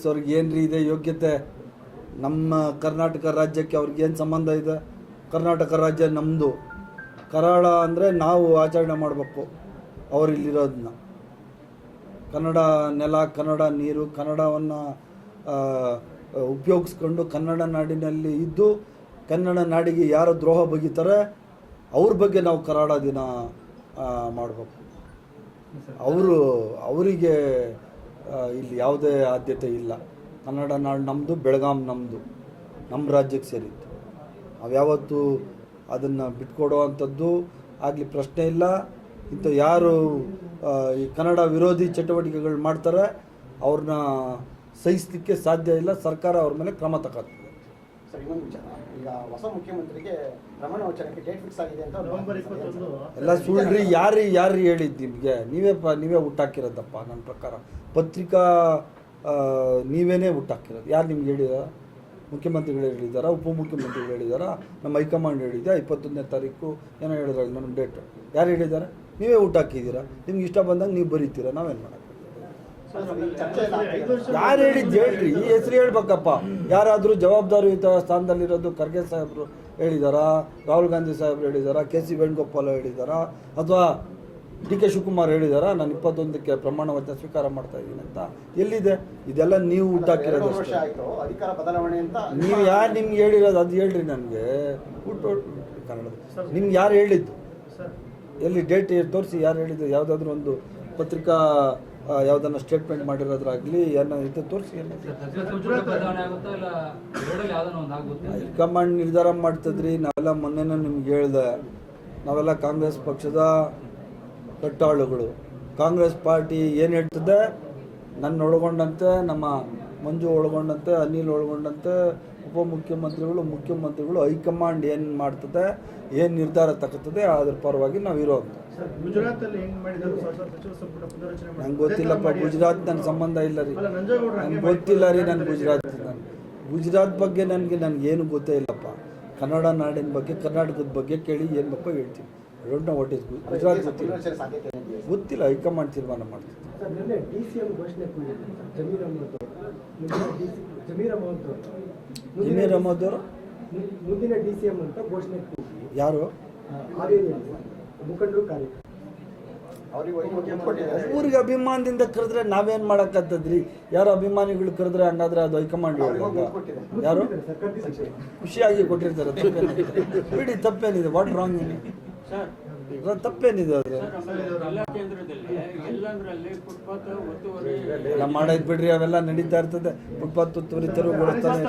S ಅವ್ರಿಗೆ ರೀ ಇದೆ ಯೋಗ್ಯತೆ? ನಮ್ಮ ಕರ್ನಾಟಕ ರಾಜ್ಯಕ್ಕೆ ಅವ್ರಿಗೆ ಏನು ಸಂಬಂಧ ಇದೆ? ಕರ್ನಾಟಕ ರಾಜ್ಯ ನಮ್ಮದು ಕರಾಳ ಅಂದರೆ ನಾವು ಆಚರಣೆ ಮಾಡಬೇಕು. ಅವರು ಇಲ್ಲಿರೋದನ್ನ ಕನ್ನಡ ನೆಲ ಕನ್ನಡ ನೀರು ಕನ್ನಡವನ್ನು ಉಪಯೋಗಿಸ್ಕೊಂಡು ಕನ್ನಡ ನಾಡಿನಲ್ಲಿ ಇದ್ದು ಕನ್ನಡ ನಾಡಿಗೆ ಯಾರು ದ್ರೋಹ ಬಗೀತಾರೆ ಅವ್ರ ಬಗ್ಗೆ ನಾವು ಕರಾಳ ದಿನ ಮಾಡಬೇಕು. ಅವರು ಅವರಿಗೆ ಇಲ್ಲಿ ಯಾವುದೇ ಆದ್ಯತೆ ಇಲ್ಲ. ಕನ್ನಡ ನಾಡು ನಮ್ಮದು ಬೆಳಗಾಂ ನಮ್ಮದು ನಮ್ಮ ರಾಜ್ಯಕ್ಕೆ ಸೇರಿತ್ತು ಅವ್ಯಾವತ್ತು ಯಾವತ್ತೂ ಅದನ್ನು ಬಿಟ್ಕೊಡೋ ಅಂಥದ್ದು ಆಗಲಿ ಪ್ರಶ್ನೆ ಇಲ್ಲ. ಇಂಥ ಯಾರು ಈ ಕನ್ನಡ ವಿರೋಧಿ ಚಟುವಟಿಕೆಗಳು ಮಾಡ್ತಾರೆ ಅವ್ರನ್ನ ಸಹಿಸಲಿಕ್ಕೆ ಸಾಧ್ಯ ಇಲ್ಲ. ಸರ್ಕಾರ ಅವ್ರ ಮೇಲೆ ಕ್ರಮ ತಗೋತದೆ ಸರ್ ಇನ್ನೊಂದು ವಿಚಾರ. ಈಗ ಹೊಸ ಮುಖ್ಯಮಂತ್ರಿಗೆ ಪ್ರಮಾಣ ವಚನಕ್ಕೆ ಡೇಟ್ ಫಿಕ್ಸ್ ಆಗಿದೆ ಅಂತ ನವೆಂಬರ್ ಇಪ್ಪತ್ತೊಂದು. ಎಲ್ಲ ಸುಳ್ಳ್ರಿ ಯಾರು ಯಾರು ಹೇಳಿದ್ದು ನಿಮಗೆ? ನೀವೇ ನೀವೇ ನೀವೇ ಹುಟ್ಟಾಕಿರೋದಪ್ಪ ನನ್ನ ಪ್ರಕಾರ. ಪತ್ರಿಕಾ ನೀವೇನೇ ಹುಟ್ಟಾಕಿರೋದು. ಯಾರು ನಿಮ್ಗೆ ಹೇಳಿದ? ಮುಖ್ಯಮಂತ್ರಿಗಳು ಹೇಳಿದಾರ ಉಪಮುಖ್ಯಮಂತ್ರಿಗಳು ಹೇಳಿದಾರ ನಮ್ಮ ಹೈಕಮಾಂಡ್ ಹೇಳಿದ್ಯಾ? ಇಪ್ಪತ್ತೊಂದನೇ ತಾರೀಕು ಏನೋ ಹೇಳಿದ್ರೆ? ನನ್ನ ಡೇಟ್. ಯಾರು ಹೇಳಿದ್ದಾರೆ? ನೀವೇ ಊಟ ಹುಟ್ಟಾಕಿದ್ದೀರಾ? ನಿಮ್ಗೆ ಇಷ್ಟ ಬಂದಂಗೆ ನೀವು ಬರೀತೀರಾ? ನಾವೇನು ಇದೆ. ಯಾರು ಹೇಳಿದ್ದು ಹೇಳ್ರಿ. ಹೆಸರು ಹೇಳ್ಬೇಕಪ್ಪ. ಯಾರಾದರೂ ಜವಾಬ್ದಾರಿಯುತ ಸ್ಥಾನದಲ್ಲಿರೋದು ಖರ್ಗೆ ಸಾಹೇಬರು ಹೇಳಿದಾರಾ ರಾಹುಲ್ ಗಾಂಧಿ ಸಾಹೇಬರು ಹೇಳಿದಾರಾ ಕೆ ಸಿ ವೇಣುಗೋಪಾಲ್ ಹೇಳಿದಾರಾ ಅಥವಾ ಡಿ ಕೆ ಶಿವಕುಮಾರ್ ಹೇಳಿದಾರಾ ನಾನು ಇಪ್ಪತ್ತೊಂದಕ್ಕೆ ಪ್ರಮಾಣ ವಚನ ಸ್ವೀಕಾರ ಮಾಡ್ತಾ ಇದ್ದೀನಿ ಅಂತ. ಎಲ್ಲಿದೆ? ಇದೆಲ್ಲ ನೀವು ಊಟ ಹಾಕಿರೋದು ಅಷ್ಟೇ ಅಧಿಕಾರ ಬದಲಾವಣೆ ಅಂತ ನೀವು ಯಾರು ನಿಮ್ಗೆ ಹೇಳಿರೋದು ಅದು ಹೇಳ್ರಿ ನನಗೆ. ಹುಟ್ಟು ನಿಮ್ಗೆ ಯಾರು ಹೇಳಿದ್ದು? ಸರ್. ಎಲ್ಲಿ ಡೇಟ್ ತೋರಿಸಿ ಯಾರು ಹೇಳಿದ್ದು? ಯಾವುದಾದ್ರೂ ಒಂದು ಪತ್ರಿಕಾ ಯಾವುದನ್ನ ಸ್ಟೇಟ್ಮೆಂಟ್ ಮಾಡಿರೋದ್ರಾಗಲಿ ಏನೋ ಇದು ತೋರಿಸಿ. ಬದಲಾವಣೆ ಆಗುತ್ತಾ ಇಲ್ಲ? ಎರಡಲ್ಲಿ ಯಾವ್ದಾನ ಒಂದು ಆಗುತ್ತೆ? ಹೈಕಮಾಂಡ್ ನಿರ್ಧಾರ ಮಾಡ್ತದ್ರಿ ನಾವೆಲ್ಲ ಮೊನ್ನೆನೂ ನಿಮ್ಗೆ ಹೇಳ್ದೆ. ನಾವೆಲ್ಲ ಕಾಂಗ್ರೆಸ್ ಪಕ್ಷದ ಕಟ್ಟಾಳುಗಳು. ಕಾಂಗ್ರೆಸ್ ಪಾರ್ಟಿ ಏನು ಹೇಳ್ತದೆ? ನನ್ನ ಒಳಗೊಂಡಂತೆ ನಮ್ಮ ಮಂಜು ಒಳಗೊಂಡಂತೆ ಅನಿಲ್ ಒಳಗೊಂಡಂತೆ ಉಪಮುಖ್ಯಮಂತ್ರಿಗಳು ಮುಖ್ಯಮಂತ್ರಿಗಳು ಹೈಕಮಾಂಡ್ ಏನು ಮಾಡ್ತದೆ ಏನು ನಿರ್ಧಾರ ತಗೋತದೆ ಅದ್ರ ಪರವಾಗಿ ನಾವು ಇರೋದು ನಂಗೆ ಗೊತ್ತಿಲ್ಲಪ್ಪ ಗುಜರಾತ್ ನನ್ನ ಸಂಬಂಧ ಇಲ್ಲ ರೀ. ನಂಗೆ ಗೊತ್ತಿಲ್ಲ ರೀ ನನ್ನ ನಾನು ಗುಜರಾತ್ ನಾನು. ಗುಜರಾತ್ ಬಗ್ಗೆ ನನಗೆ ನನಗೇನು ಗೊತ್ತೇ ಇಲ್ಲಪ್ಪ. ಕನ್ನಡ ನಾಡಿನ ಬಗ್ಗೆ ಕರ್ನಾಟಕದ ಬಗ್ಗೆ ಕೇಳಿ ಏನು ಬೇಕೋ ಹೇಳ್ತೀನಿ don't know what is Gujarat ಗೊತ್ತಿಲ್ಲ. ಗೊತ್ತಿಲ್ಲ ಹೈಕಮಾಂಡ್ ತೀರ್ಮಾನ ಸರ್ ಜಮೀರ್ ಅಹಮದ್ ಅವರು. ಮುಂದಿನ ಡಿ ಸಿ ಎಂ ಅಂತ ಘೋಷಣೆ ಯಾರು? ಮುಖಂಡರು ಕಾರ್ಯಕ್ರಮ ಅವ್ರಿಗೆ ಅಭಿಮಾನದಿಂದ ಕರೆದ್ರೆ ನಾವೇನು ಮಾಡಕ್ಕಂತದ್ರಿ ಯಾರು ಅಭಿಮಾನಿಗಳು ಕರೆದ್ರೆ ಹಂಗಾದ್ರೆ ಅದು ಹೈಕಮಾಂಡ್. ಯಾರು? ಖುಷಿಯಾಗಿ ಕೊಟ್ಟಿರ್ತಾರೆ ತಪ್ಪೇನಿದೆ. ಬಿಡಿ ತಪ್ಪೇನಿದೆ. ವಾಟ್ ರಾಂಗ್ ಇದೆ ತಪ್ಪೇನಿದೆ ಅದು? ಎಲ್ಲ ಮಾಡೋದು ಬಿಡ್ರಿ ಅವೆಲ್ಲ ನಡೀತಾ ಇರ್ತದೆ. ಫುಟ್ಪಾತ್ ತುತ್ತೂರಿ ತೆರವುಗೊಳಿಸ್ತಾನೆ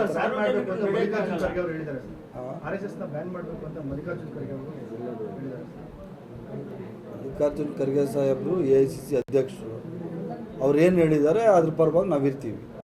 ಮಲ್ಲಿಕಾರ್ಜುನ್ ಖರ್ಗೆ ಸಾಹೇಬರು ಎ ಐ ಸಿ ಸಿ ಅಧ್ಯಕ್ಷರು. ಅವ್ರು ಏನು ಹೇಳಿದ್ದಾರೆ ಅದ್ರ ಪರವಾಗಿ ನಾವಿರ್ತೀವಿ.